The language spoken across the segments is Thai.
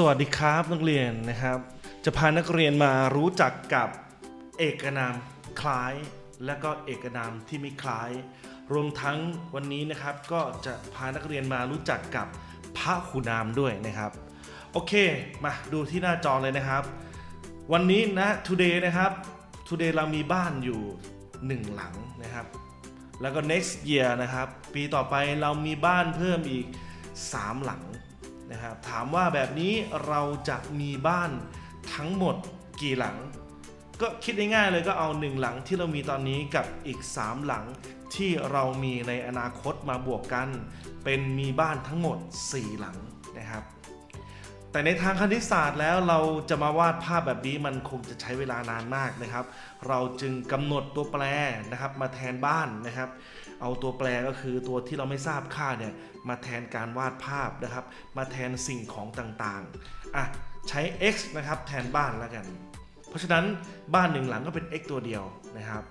สวัสดีครับนักเรียนนะครับ จะพานักเรียนมารู้จักกับเอกนามคล้าย และก็เอกนามที่ไม่คล้าย รวมทั้งวันนี้นะครับ ก็จะพานักเรียนมารู้จักกับพระขุนามด้วยนะครับ โอเค มาดูที่หน้าจอเลยนะครับ วันนี้นะ today นะครับ today เรามีบ้านอยู่หนึ่งหลังนะครับ แล้วก็ next year นะครับ ปีต่อไปเรามีบ้านเพิ่มอีก 3 หลัง นะครับถามว่าแบบนี้เราจะมีบ้านทั้งหมดกี่หลัง ก็คิดง่ายๆเลยก็เอา1หลังที่เรามีตอนนี้กับอีก 3 หลังที่เรามีในอนาคตมาบวกกัน เป็นมีบ้านทั้งหมด 4 หลังนะครับ แต่ในทางคณิตศาสตร์แล้วเราจะมาวาดภาพแบบนี้มันคงจะใช้เวลานานมากนะครับ เราจึงกำหนดตัวแปรนะครับมาแทนบ้านนะครับ เอาตัวแปรก็คือตัวที่เราไม่ทราบค่าเนี่ยมาแทนการวาดภาพนะครับ มาแทนสิ่งของต่างๆอะใช้ x นะครับแทนบ้านแล้วกัน เพราะฉะนั้นบ้านหนึ่งหลังก็เป็น x ตัวเดียวนะครับ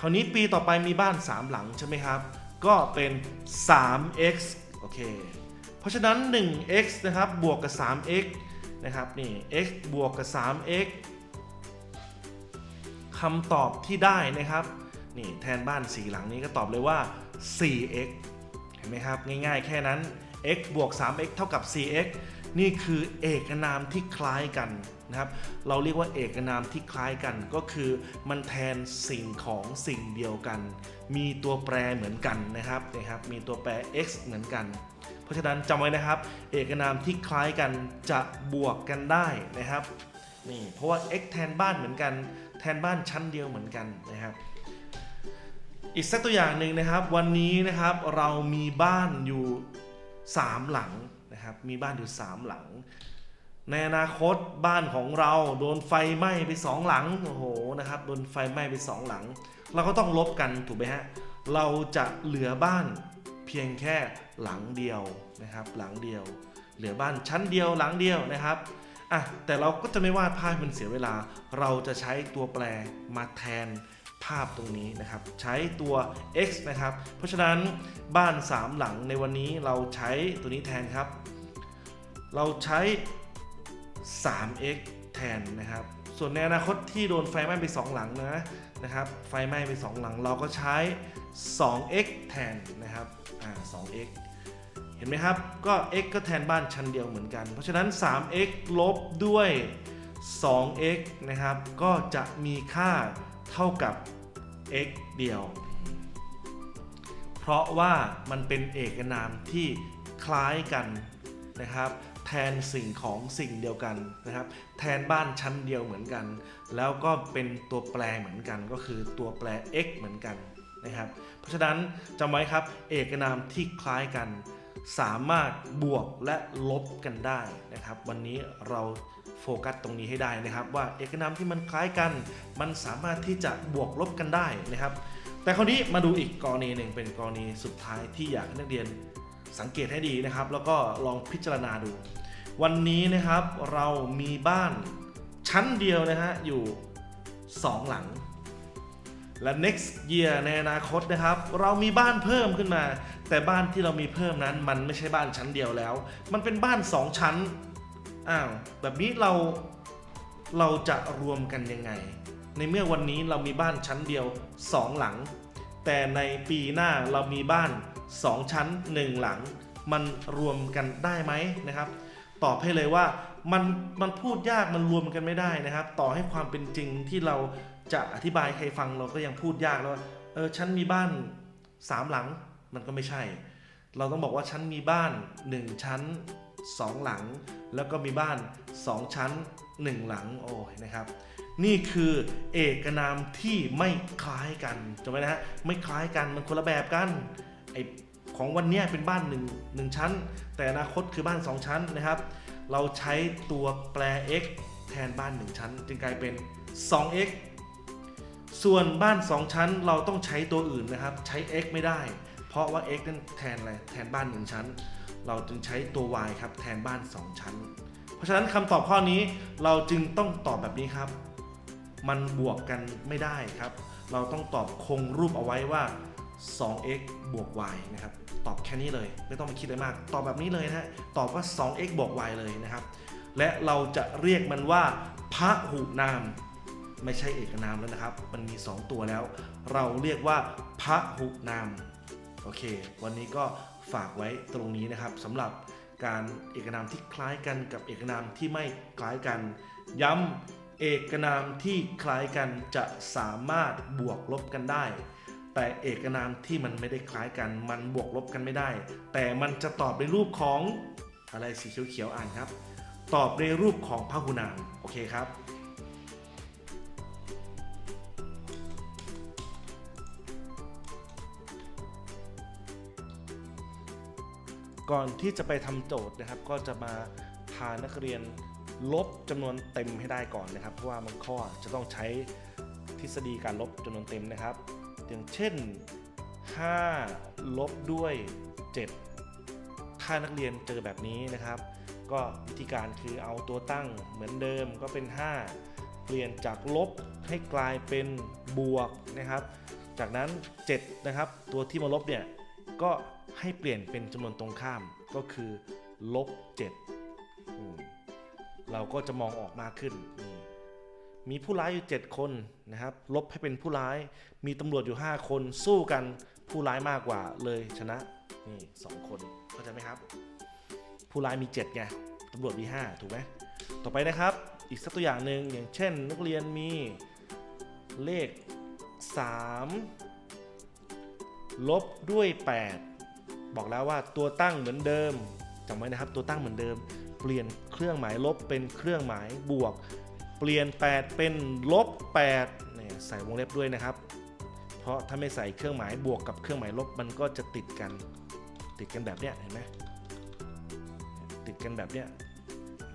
คราวนี้ปีต่อไปมีบ้าน 3 หลังใช่ไหมครับ ก็เป็น 3x โอเค เพราะฉะนั้น 1x นะครับบวกกับ 3x นะครับนี่ x บวกกับ 3x คำตอบที่ได้นะครับ นี่แทนบ้าน 4 หลังนี้ก็ตอบเลยว่า 4x เห็นไหมครับ ง่ายๆ แค่นั้น x บวก 3x เท่ากับ 4x นี่คือเอกนามที่คล้ายกันนะครับ เราเรียกว่าเอกนามที่คล้ายกันก็คือมันแทนสิ่งของสิ่งเดียวกัน มีตัวแปรเหมือนกันนะครับนะครับ มีตัวแปร x เหมือนกัน เพราะฉะนั้นจำไว้นะครับ เอกนามที่คล้ายกันจะบวกกันได้นะครับนี่เพราะว่า x แทนบ้านเหมือนกัน แทนบ้านชั้นเดียวเหมือนกันนะครับ อีกสักตัวอย่างหนึ่งนะครับ วันนี้นะครับเรามีบ้านอยู่ 3 หลังนะครับ มีบ้านอยู่ 3 หลัง ในอนาคตบ้านของเราโดนไฟไหม้ไป 2 หลังโอ้โหนะครับโดนไฟไหม้ไป 2 หลัง เราก็ต้องลบกันถูกไหมฮะเราจะเหลือบ้านเพียงแค่หลังเดียวนะครับ หลังเดียว เหลือบ้านชั้นเดียวหลังเดียวนะครับอะแต่เราก็จะไม่วาดภาพมันเสียเวลา เราจะใช้ตัวแปรมาแทน ภาพตรงนี้นะครับ ใช้ตัว x นะครับ เพราะฉะนั้นบ้าน 3 หลังในวันนี้เราใช้ตัวนี้แทนครับ เราใช้ 3x แทนนะครับ ส่วนในอนาคตที่โดนไฟไหม้ไป 2 หลังนะนะครับ ไฟไหม้ไป 2 หลังเราก็ใช้ 2x แทนนะครับ อ่า 2x เห็นไหมครับ ก็ x ก็แทนบ้านชั้นเดียวเหมือนกัน เพราะฉะนั้น 3x ลบด้วย 2x นะครับ ก็จะมีค่า เท่ากับ x เดียว เพราะว่ามันเป็นเอกนามที่คล้ายกันนะครับ แทนสิ่งของสิ่งเดียวกันนะครับ แทนบ้านชั้นเดียวเหมือนกัน แล้วก็เป็นตัวแปรเหมือนกันก็คือตัวแปร x เหมือนกันนะครับ เพราะฉะนั้นจำไว้ครับ เอกนามที่คล้ายกัน สามารถบวกและลบกันได้นะครับ วันนี้เราโฟกัสตรงนี้ให้ได้นะครับ ว่าเอกนามที่มันคล้ายกัน มันสามารถที่จะบวกลบกันได้นะครับ แต่คราวนี้มาดูอีกกรณีหนึ่งเป็นกรณีสุดท้ายที่อยากให้นักเรียนสังเกตให้ดีนะครับ แล้วก็ลองพิจารณาดู วันนี้นะครับเรามีบ้านชั้นเดียวนะฮะอยู่ 2 หลัง และ next year ในอนาคตนะครับ เรามีบ้านเพิ่มขึ้นมา แต่บ้านที่เรามีเพิ่มนั้น มันไม่ใช่บ้านชั้นเดียวแล้ว มันเป็นบ้าน 2 ชั้นอ้าวแบบนี้เราเราจะรวมกันยังไง ในเมื่อวันนี้เรามีบ้านชั้นเดียว 2 หลัง แต่ในปีหน้าเรามีบ้าน 2 ชั้น 1 หลัง มันรวมกันได้ไหมนะครับ ตอบให้เลยว่ามันมันพูดยากมันรวมกันไม่ได้นะครับ ต่อให้ความเป็นจริงที่เรา จะอธิบายใครฟังเราก็ยังพูดยากแล้วว่าเออฉันมีบ้าน3หลังมันก็ไม่ใช่ เราต้องบอกว่าฉันมีบ้าน1ชั้น2หลัง แล้วก็มีบ้าน2ชั้น1หลังโอ้ยนะครับ นี่คือเอกนามที่ไม่คล้ายกันจำไว้นะฮะไม่คล้ายกันมันคนละแบบกันไอของวันนี้เป็นบ้าน1 1ชั้น แต่อนาคตคือบ้าน2ชั้นนะครับ เราใช้ตัวแปร x แทนบ้าน1ชั้น จึงกลายเป็น 2x ส่วนบ้าน2ชั้นเราต้องใช้ตัวอื่นนะครับ ใช้ x ไม่ได้ เพราะว่า x นั่นแทนอะไรแทนบ้าน1ชั้น เราจึงใช้ตัว y ครับแทนบ้าน 2 ชั้น เพราะฉะนั้นคำตอบข้อนี้เราจึงต้องตอบแบบนี้ครับ มันบวกกันไม่ได้ครับ เราต้องตอบคงรูปเอาไว้ว่า 2x บวก y นะครับ ตอบแค่นี้เลย ไม่ต้องไปคิดอะไรมาก ตอบแบบนี้เลยนะตอบว่า 2x บวก y เลยนะครับ และเราจะเรียกมันว่าพหุนาม ไม่ใช่เอกนามแล้วนะครับ มันมี 2 ตัวแล้ว เราเรียกว่าพระหุนาม โอเค วันนี้ก็ฝากไว้ตรงนี้นะครับสำหรับการเอกนามที่คล้ายกันกับเอกนามที่ไม่คล้ายกัน ย้ำเอกนามที่คล้ายกันจะสามารถบวกลบกันได้ แต่เอกนามที่มันไม่ได้คล้ายกันมันบวกลบกันไม่ได้ แต่มันจะตอบในรูปของอะไรสีเขียวๆอ่านครับ ตอบในรูปของพหุนามโอเคครับ ก่อนที่จะไปทำโจทย์นะครับ ก็จะมาพานักเรียนลบจำนวนเต็มให้ได้ก่อนนะครับ เพราะว่าบางข้อจะต้องใช้ทฤษฎีการลบจำนวนเต็มนะครับ อย่างเช่น 5 ลบด้วย 7 ถ้านักเรียนเจอแบบนี้นะครับ ก็วิธีการคือเอาตัวตั้งเหมือนเดิมก็เป็น 5 เปลี่ยนจากลบให้กลายเป็นบวกนะครับ จากนั้น 7 นะครับ ตัวที่มาลบเนี่ย ก็ให้เปลี่ยนเป็นจำนวนตรงข้ามก็คือลบ7เราก็จะมองออกมากขึ้น มีผู้ร้ายอยู่ 7 คนนะครับ ลบให้เป็นผู้ร้าย มีตำรวจอยู่ 5 คนสู้กันผู้ร้ายมากกว่าเลยชนะนี่สองคนเข้าใจไหมครับ ผู้ร้ายมี7ไงตำรวจมี5ถูกไหมต่อไปนะครับ อีกสักตัวอย่างหนึ่งอย่างเช่น นักเรียนมีเลข 3 ลบด้วย 8 บอกแล้วว่าตัวตั้งเหมือนเดิมจำไว้นะครับ ตัวตั้งเหมือนเดิม เปลี่ยนเครื่องหมายลบเป็นเครื่องหมายบวก เปลี่ยน 8 เป็นลบ8เนี่ยใส่วงเล็บด้วยนะครับ เพราะถ้าไม่ใส่เครื่องหมายบวกกับเครื่องหมายลบมันก็จะติดกัน ติดกันแบบเนี้ยเห็นไหมติดกันแบบเนี้ย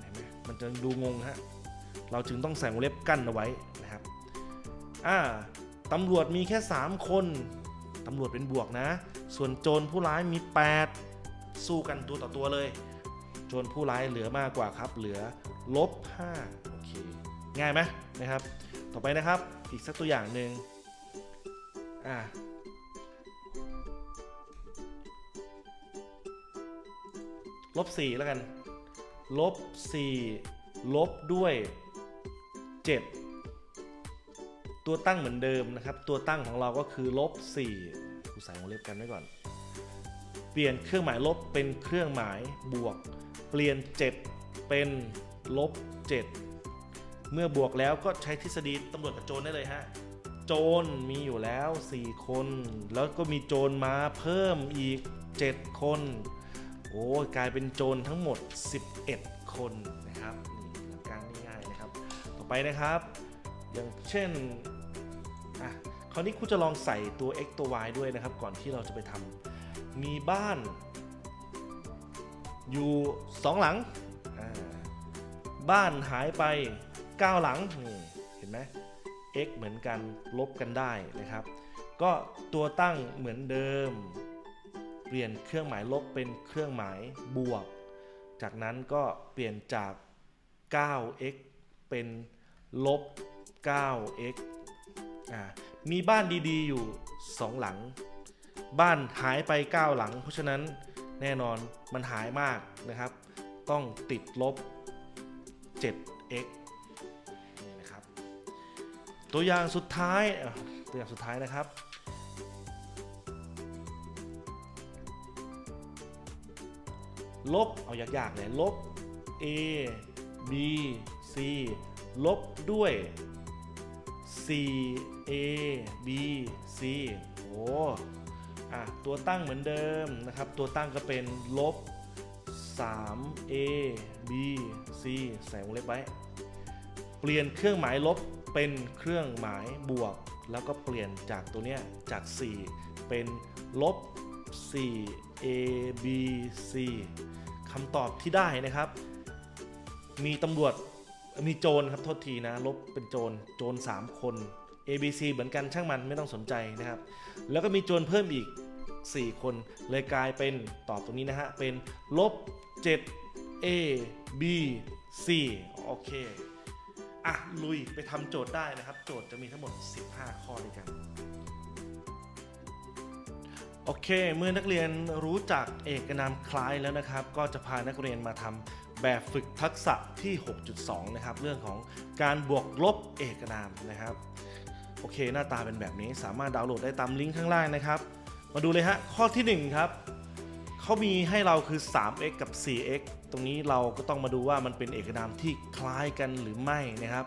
เห็นไหมมันจะดูงงฮะเราจึงต้องใส่วงเล็บกั้นเอาไว้นะครับอ่าตำรวจมีแค่ 3 คน ตำรวจเป็นบวกนะ ส่วนโจรผู้ร้ายมี 8 สู้กันตัวต่อตัวเลย โจรผู้ร้ายเหลือมากกว่าครับ เหลือลบ5โอเคง่ายไหมนะครับ ต่อไปนะครับอีกสักตัวอย่างหนึ่งอ่าลบ4แล้วกันลบ4ลบด้วย 7 ตัวตั้งเหมือนเดิมนะครับ ตัวตั้งของเราก็คือลบ4กูใส่วงเล็บกันไว้ก่อน เปลี่ยนเครื่องหมายลบเป็นเครื่องหมายบวก เปลี่ยน 7 เป็นลบ 7 เมื่อบวกแล้วก็ใช้ทฤษฎีตำรวจกับโจรได้เลยฮะ โจรมีอยู่แล้ว 4 คน แล้วก็มีโจรมาเพิ่มอีก 7 คน โอ้กลายเป็นโจรทั้งหมด 11 คนนะครับนี่หลักการง่ายๆนะครับ ต่อไปนะครับ อย่างเช่น อะคราวนี้ครูจะลองใส่ตัว x ตัว y ด้วยนะครับ ก่อนที่เราจะไปทำมีบ้าน อยู่ 2 หลัง บ้านหายไป 9 หลังนี่เห็นไหม x เหมือนกันลบกันได้นะครับ ก็ตัวตั้งเหมือนเดิม เปลี่ยนเครื่องหมายลบเป็นเครื่องหมายบวก จากนั้นก็เปลี่ยนจาก 9x เป็นลบ 9x มีบ้านดีๆอยู่ 2 หลัง บ้านหายไป 9 หลัง เพราะฉะนั้นแน่นอนมันหายมากนะครับ ต้องติดลบ 7x นี่นะครับ ตัวอย่างสุดท้ายตัวอย่างสุดท้ายนะครับลบ เอายากๆเลยลบ a b c ลบด้วย c a b c โอ้อะตัวตั้งเหมือนเดิมนะครับ ตัวตั้งก็เป็นลบ 3 a b c ใส่วงเล็บไว้ เปลี่ยนเครื่องหมายลบเป็นเครื่องหมายบวก แล้วก็เปลี่ยนจากตัวเนี้ยจาก 4 เป็นลบ 4 a b c คำตอบที่ได้นะครับ มีตำรวจ มีโจรครับโทษทีนะ ลบเป็นโจรโจร3 คน A B C เหมือนกันช่างมันไม่ต้องสนใจนะครับ แล้วก็มีโจรเพิ่มอีก 4 คน เลยกลายเป็นตอบตรงนี้นะฮะ เป็นลบ 7 A B C โอเค อะ ลุยไปทำโจทย์ได้นะครับ โจทย์จะมีทั้งหมด 15 ข้อด้วยกัน โอเค เมื่อนักเรียนรู้จักเอกนามคล้ายแล้วนะครับ ก็จะพานักเรียนมาทำ แบบฝึกทักษะที่ 6.2 นะครับ เรื่องของการบวกลบเอกนามนะครับ โอเค หน้าตาเป็นแบบนี้สามารถดาวน์โหลดได้ตามลิงก์ข้างล่างนะครับ มาดูเลยฮะ ข้อทีหนึ่1 ครับ เขามีให้เราคือ 3x กับ 4x ตรงนี้เราก็ต้องมาดูว่ามันเป็นเอกนามที่คล้ายกันหรือไม่นะครับ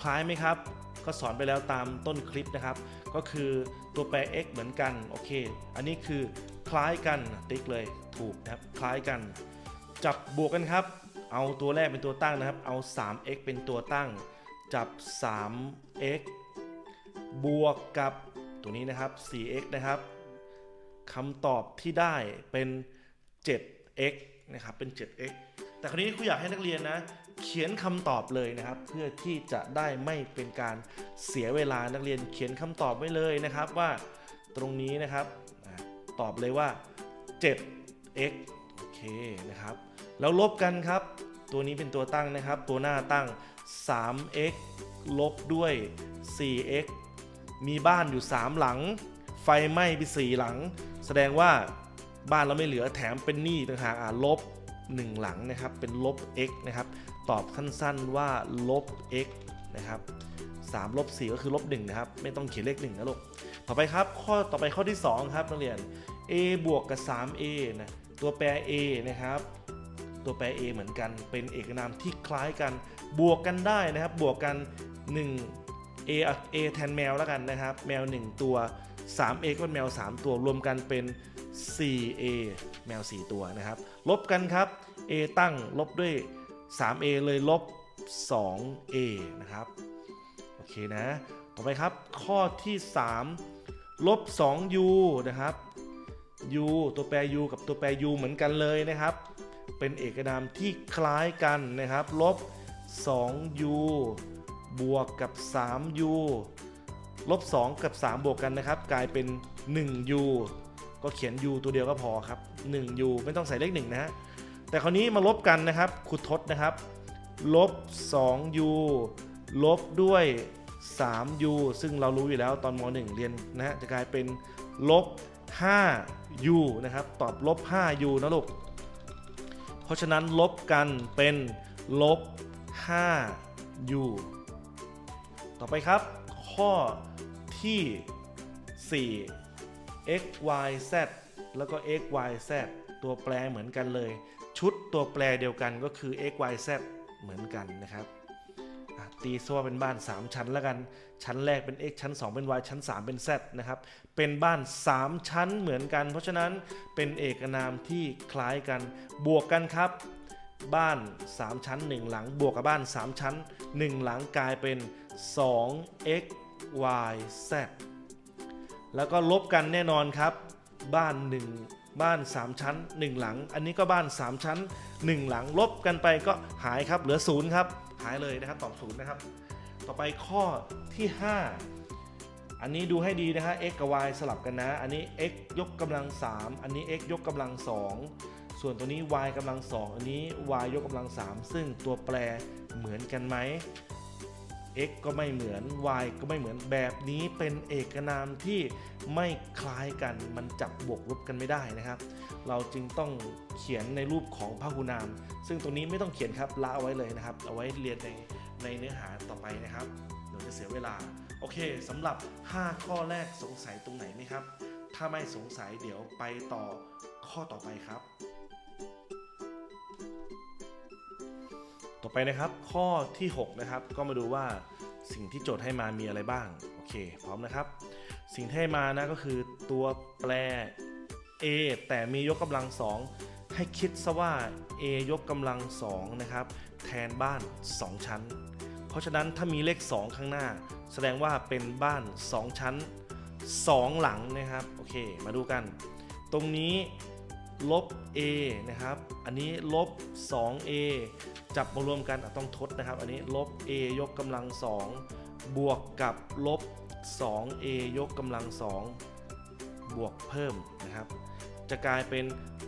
คล้ายไหมครับ ก็สอนไปแล้วตามต้นคลิปนะครับ ก็คือตัวแปร x เหมือนกัน โอเค อันนี้คือคล้ายกันติ๊กเลยถูกนะครับ คล้ายกัน จับบวกกันครับ เอาตัวแรกเป็นตัวตั้งนะครับ เอา 3x เป็นตัวตั้ง จับ 3x บวกกับตัวนี้นะครับ 4x นะครับคำตอบที่ได้เป็น 7x นะครับ เป็น 7x แต่คราวนี้ครูอยากให้นักเรียนนะ เขียนคำตอบเลยนะครับ เพื่อที่จะได้ไม่เป็นการเสียเวลานักเรียนเขียนคำตอบไว้เลยนะครับว่าตรงนี้นะครับ ตอบเลยว่า 7x โอเคนะครับ แล้วลบกันครับ ตัวนี้เป็นตัวตั้งนะครับ ตัวหน้าตั้ง 3x ลบด้วย 4x มีบ้านอยู่ 3 หลัง ไฟไหม้ไป4หลัง แสดงว่าบ้านเราไม่เหลือแถมเป็นหนี้ต่างหากอะลบ 1 หลังนะครับ เป็นลบ x นะครับ ตอบสั้นๆว่าลบ x นะครับ3ลบ4ก็คือลบ1นะครับ ไม่ต้องเขียนเลข1นะลูก ต่อไปครับ ข้อต่อไปข้อที่ 2 ครับนักเรียน a บวกกับ 3a นะ ตัวแปร a นะครับ ตัวแปร a เหมือนกัน เป็นเอกนามที่คล้ายกัน บวกกันได้นะครับ บวกกัน 1 a อะ a แทนแมวแล้วกันนะครับ แมว 1 ตัว 3a ก็เป็นแมว 3 ตัวรวมกันเป็น 4a แมว 4 ตัวนะครับ ลบกันครับ a ตั้งลบด้วย 3a เลยลบ 2a นะครับ โอเคนะ ต่อไปครับ ข้อที่ 3 ลบ 2u นะครับ u ตัวแปร u กับตัวแปร u เหมือนกันเลยนะครับ เป็นเอกนามที่คล้ายกันนะครับ ลบ 2u บวกกับ 3u ลบ 2 กับ 3 บวกกันนะครับ กลายเป็น 1u ก็เขียน u ตัวเดียวก็พอครับ 1u ไม่ต้องใส่เลข1นะฮะ แต่คราวนี้มาลบกันนะครับขุดทดนะครับ ลบ 2u ลบด้วย 3u ซึ่งเรารู้อยู่แล้วตอนม .1 เรียนนะฮะ จะกลายเป็นลบ 5u นะครับ ตอบลบ 5u นะลูก เพราะฉะนั้นลบกันเป็นลบ 5u ต่อไปครับ ข้อที่ 4 x y z แล้วก็ x y z ตัวแปรเหมือนกันเลย ชุดตัวแปรเดียวกันก็คือ x y z เหมือนกันนะครับ ตีซว่าเป็นบ้าน 3 ชั้นแล้วกัน ชั้นแรกเป็น x ชั้น 2 เป็น y ชั้น 3 เป็น z นะครับ เป็นบ้าน 3 ชั้นเหมือนกัน เพราะฉะนั้นเป็นเอกนามที่คล้ายกัน บวกกันครับ บ้าน 3 ชั้น 1 หลัง บวกกับบ้าน 3 ชั้น 1 หลังกลายเป็น 2x y z แล้วก็ลบกันแน่นอนครับ บ้าน 1บ้าน 3 ชั้น 1 หลัง อันนี้ก็บ้าน 3 ชั้น 1 หลังลบกันไปก็หายครับ เหลือ 0 ครับ หายเลยนะครับตอบศูนะครับ ต่อไปข้อที่ 5 อันนี้ดูให้ดีนะฮะ x กับ y สลับกันนะ อันนี้ x ยกกำลัง 3 อันนี้ x ยกกำลัง 2 ส่วนตัวนี้ y กำลัง 2 อันนี้ y ยกกำลัง 3 ซึ่งตัวแปรเหมือนกันไหม x ก็ไม่เหมือน y ก็ไม่เหมือนแบบนี้เป็นเอกนามที่ไม่คล้ายกันมันจับบวกลบกันไม่ได้นะครับ เราจึงต้องเขียนในรูปของพหุนาม ซึ่งตรงนี้ไม่ต้องเขียนครับละเอาไว้เลยนะครับ เอาไว้เรียนในในเนื้อหาต่อไปนะครับเดี๋ยวจะเสียเวลา โอเคสำหรับ 5 ข้อแรกสงสัยตรงไหนไหมครับ ถ้าไม่สงสัยเดี๋ยวไปต่อข้อต่อไปครับ ต่อไปนะครับข้อที่ 6 นะครับ ก็มาดูว่าสิ่งที่โจทย์ให้มามีอะไรบ้าง โอเค พร้อมนะครับ สิ่งที่ให้มานะก็คือตัวแปร a แต่มียกกำลัง 2 ให้คิดซะว่า a ยกกำลัง2นะครับแทนบ้าน 2 ชั้น เพราะฉะนั้นถ้ามีเลข 2 ข้างหน้า แสดงว่าเป็นบ้าน 2 ชั้น 2 หลังนะครับ โอเค มาดูกัน ตรงนี้ ลบ a นะครับ อันนี้ลบ 2a จับมารวมกันต้องทดนะครับ อันนี้ลบ a ยกกำลัง 2 บวกกับลบ 2a ยกกำลัง 2 บวกเพิ่มนะครับ จะกลายเป็น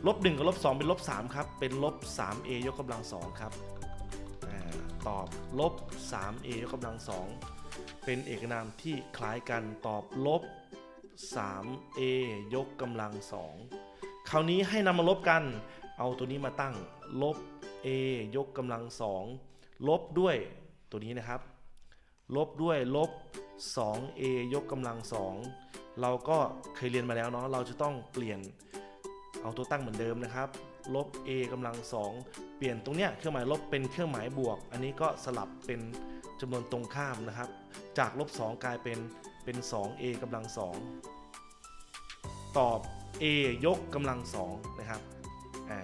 ลบ 1 กับลบ 2 เป็นลบ 3 ครับ เป็นลบ 3a ยกกำลัง 2 ครับอตอบลบ 3a ยกกำลัง 2 เป็นเอกนามที่คล้ายกันตอบลบ 3a ยกกำลัง 2 ราวนี้ให้นำมาลบกัน เอาตัวนี้มาตั้ง ลบ a ยกกำลังสองลบด้วยตัวนี้นะครับ ลบด้วยลบ 2a ยกกำลังสองเราก็เคยเรียนมาแล้วเนาะเราจะต้องเปลี่ยนเอาตัวตั้งเหมือนเดิมนะครับ ลบ a กำลังสองเปลี่ยนตรงเนี้ยเครื่องหมายลบเป็นเครื่องหมายบวก อันนี้ก็สลับเป็นจำนวนตรงข้ามนะครับ จากลบ2กลายเป็นเป็น 2a กำลังสองตอบ a ยกกำลังสองนะครับอ่า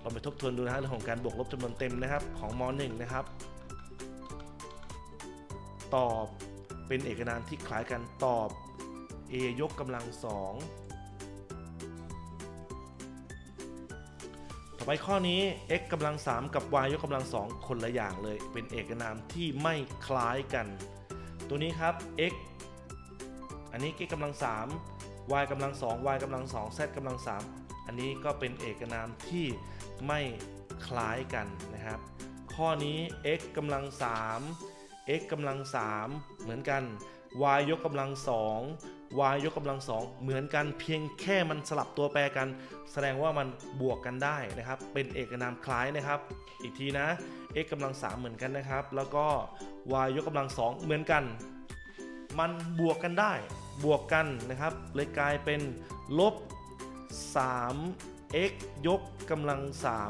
เราไปทบทวนดูนะฮะเรื่องของการบวกลบจำนวนเต็มนะครับของม .1 นะครับ ตอบเป็นเอกนามที่คล้ายกันตอบ a ยกกำลังสองต่อไปข้อนี้ x กำลัง 3 กับ y ยกกำลัง 2 คนละอย่างเลย เป็นเอกนามที่ไม่คล้ายกัน ตัวนี้ครับ x อันนี้ x กำลัง 3 y กำลัง2 y กำลัง2 z กำลัง3อันนี้ก็เป็นเอกนามที่ไม่คล้ายกันนะครับ ข้อนี้ x กำลัง3 x กำลัง3เหมือนกัน y ยกกำลัง2 y ยกกำลัง2เหมือนกันเพียงแค่มันสลับตัวแปรกัน แสดงว่ามันบวกกันได้นะครับ เป็นเอกนามคล้ายนะครับ อีกทีนะ x กำลัง3เหมือนกันนะครับ แล้วก็ y ยกกำลัง2เหมือนกัน มันบวกกันได้ บวกกันนะครับเลยกลายเป็นลบ 3 x ยกกำลัง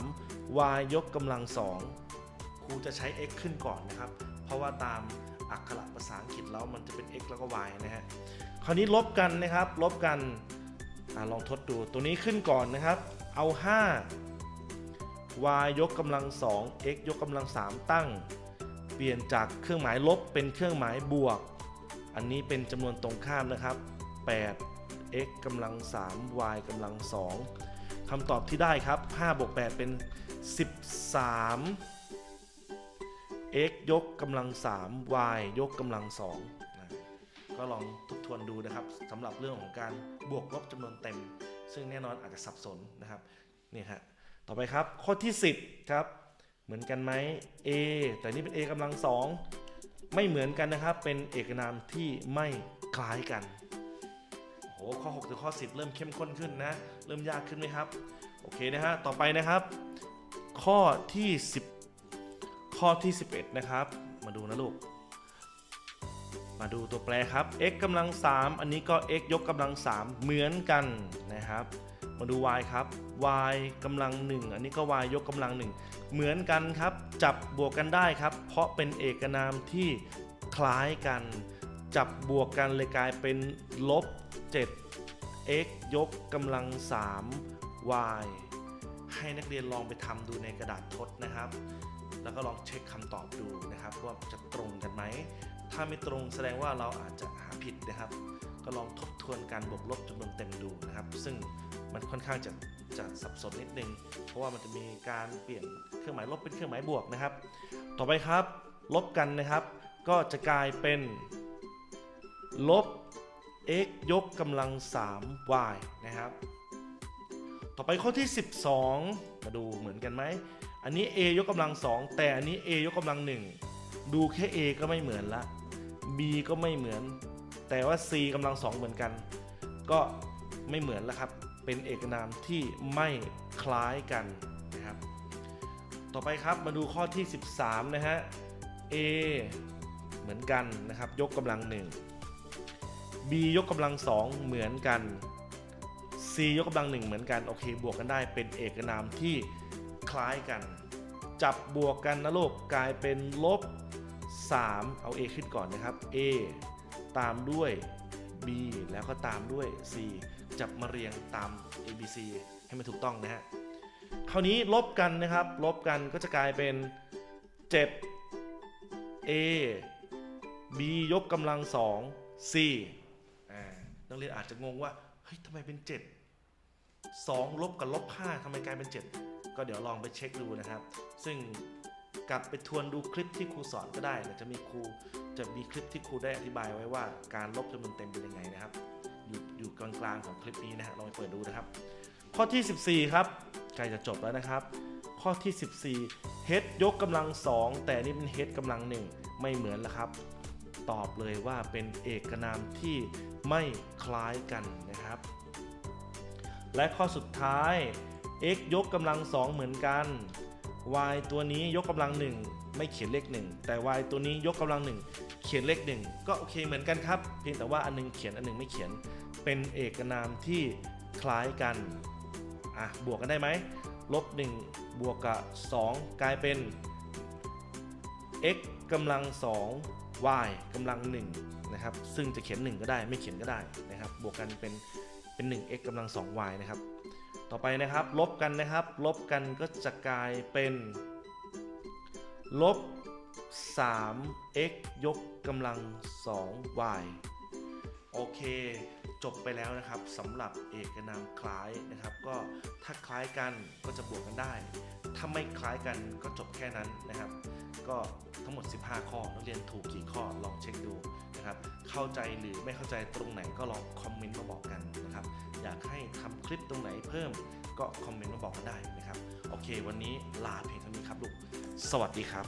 3 y ยกกำลัง 2 ครูจะใช้ x ขึ้นก่อนนะครับ เพราะว่าตามอักขระภาษาอังกฤษแล้วมันจะเป็น x แล้วก็ y นะฮะ คราวนี้ลบกันนะครับ ลบกันอลองทดดู ตัวนี้ขึ้นก่อนนะครับ เอา 5 y ยกกำลัง 2 x ยกกำลัง 3 ตั้ง เปลี่ยนจากเครื่องหมายลบเป็นเครื่องหมายบวก อันนี้เป็นจำนวนตรงข้ามนะครับ 8 x กำลัง 3 y กำลัง 2คำตอบที่ได้ครับ 5 บวก 8 เป็น 13 x ยกกำลัง 3 y ยกกำลัง2นะก็ลองทบทวนดูนะครับสำหรับเรื่องของการบวกลบจำนวนเต็ม ซึ่งแน่นอนอาจจะสับสนนะครับนี่ฮะต่อไปครับข้อที่ 10 ครับ เหมือนกันไหม a แต่นี่เป็น a กำลัง 2 ไม่เหมือนกันนะครับ เป็นเอกนามที่ไม่คล้ายกันโอ้โหข้อ6ถึงข้อ 10 เริ่มเข้มข้นขึ้นนะ เริ่มยากขึ้นไหมครับ โอเคนะฮะ ต่อไปนะครับ ข้อที่ 10 ข้อที่ 11 นะครับ มาดูนะลูก มาดูตัวแปรครับ x กำลัง 3 อันนี้ก็ x ยกกำลัง 3 เหมือนกันนะครับ มาดู y ครับ y กำลัง 1 อันนี้ก็ y ยกกำลัง 1 เหมือนกันครับ จับบวกกันได้ครับ เพราะเป็นเอกนามที่คล้ายกัน จับบวกกันเลยกลายเป็นลบ 7 x ยกกำลัง 3 y ให้นักเรียนลองไปทำดูในกระดาษทดนะครับ แล้วก็ลองเช็คคำตอบดูนะครับ ว่าจะตรงกันไหม ถ้าไม่ตรงแสดงว่าเราอาจจะหาผิดนะครับ ก็ลองทบทวนการบวกลบจำนวนเต็มดูนะครับ ซึ่ง มันค่อนข้างจะจะสับสนนิดนึง เพราะว่ามันจะมีการเปลี่ยนเครื่องหมายลบเป็นเครื่องหมายบวกนะครับ ต่อไปครับ ลบกันนะครับ ก็จะกลายเป็น ลบ x ยกกำลัง 3 y นะครับ ต่อไปข้อที่ 12 มาดูเหมือนกันไหม อันนี้ a ยกกำลัง 2 แต่อันนี้ a ยกกำลัง 1 ดูแค่ a ก็ไม่เหมือนละ b ก็ไม่เหมือน แต่ว่า c กำลัง 2 เหมือนกัน ก็ไม่เหมือนแล้วครับ เป็นเอกนามที่ไม่คล้ายกันนะครับ ต่อไปครับมาดูข้อที่ 13 นะฮะ a เหมือนกันนะครับ ยกกำลัง 1 b ยกกำลัง 2 เหมือนกัน c ยกกำลัง 1 เหมือนกัน โอเค บวกกันได้เป็นเอกนามที่คล้ายกัน จับบวกกันนะลูกกลายเป็นลบ 3 เอา a ขึ้นก่อนนะครับ a ตามด้วย b แล้วก็ตามด้วย c จับมาเรียงตาม a b c ให้มันถูกต้องนะฮะ คราวนี้ลบกันนะครับ ลบกันก็จะกลายเป็น 7 a b ยกกำลัง 2 c อ่านักเรียนอาจจะงงว่า เฮ้ยทำไมเป็น 7 2 ลบกับลบ5ทำไมกลายเป็น 7 ก็เดี๋ยวลองไปเช็คดูนะครับ ซึ่งกลับไปทวนดูคลิปที่ครูสอนก็ได้เดี๋ยวจะมีครูจะมีคลิปที่ครูได้อธิบายไว้ว่าการลบจำนวนเต็มเป็นยังไงนะครับ อยู่อยู่กลางๆของคลิปนี้นะฮะลองไปเปิดดูนะครับ ข้อที่ 14 ครับใกล้จะจบแล้วนะครับ ข้อที่ 14 h ยกกำลัง 2 แต่นี่เป็น h กำลัง 1 ไม่เหมือนแล้วครับ ตอบเลยว่าเป็นเอกนามที่ไม่คล้ายกันนะครับ และข้อสุดท้าย x ยกกำลัง 2 เหมือนกัน y ตัวนี้ยกกำลังหนึ่งไม่เขียนเลขหนึ่งแต่ y ตัวนี้ยกกำลังหนึ่งเขียนเลขหนึ่งก็โอเคเหมือนกันครับ เพียงแต่ว่าอันหนึงเขียนอันหนึงไม่เขียนเป็นเอกนามที่คล้ายกันอะบวกกันได้ไหมลบ1บวกกับ 2 กลายเป็น x กำลัง 2 y กำลัง1นะครับซึ่งจะเขียน 1 ก็ได้ไม่เขียนก็ได้นะครับบวกกันเป็นเป็น 1x กำลัง 2y นะครับ ต่อไปนะครับ ลบกันนะครับ ลบกันก็จะกลายเป็นลบ 3x ยกกำลัง 2y โอเค จบไปแล้วนะครับสำหรับเอกนามคล้ายนะครับ ก็ถ้าคล้ายกันก็จะบวกกันได้ ถ้าไม่คล้ายกันก็จบแค่นั้นนะครับ ก็ทั้งหมด 15 ข้อนักเรียนถูกกี่ข้อลองเช็คดู นะครับ เข้าใจหรือไม่เข้าใจตรงไหนก็ลองคอมเมนต์มาบอกกันนะครับ อยากให้ทำคลิปตรงไหนเพิ่มก็คอมเมนต์มาบอกกันได้นะครับ โอเค วันนี้ลาเพียงเท่านี้ครับลูก สวัสดีครับ